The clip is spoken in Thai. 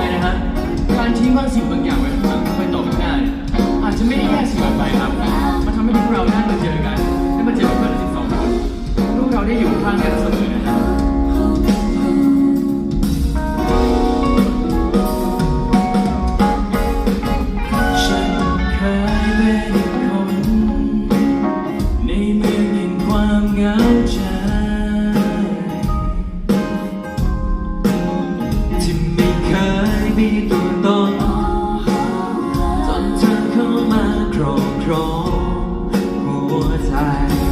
ไปนะฮะ การทิ้งบางสิ่งบางอย่างไว้ข้างหลังไปต่อข้างหน้าเนี่ยอาจจะไม่ได้แย่สิ่งไปครับ มันทำให้พวกเราได้มาเจอกัน ได้มาเจอเพื่อนๆทั้งสองคนพวกเราได้อยู่ข้างกันเสมอ รอบครองหัวใจ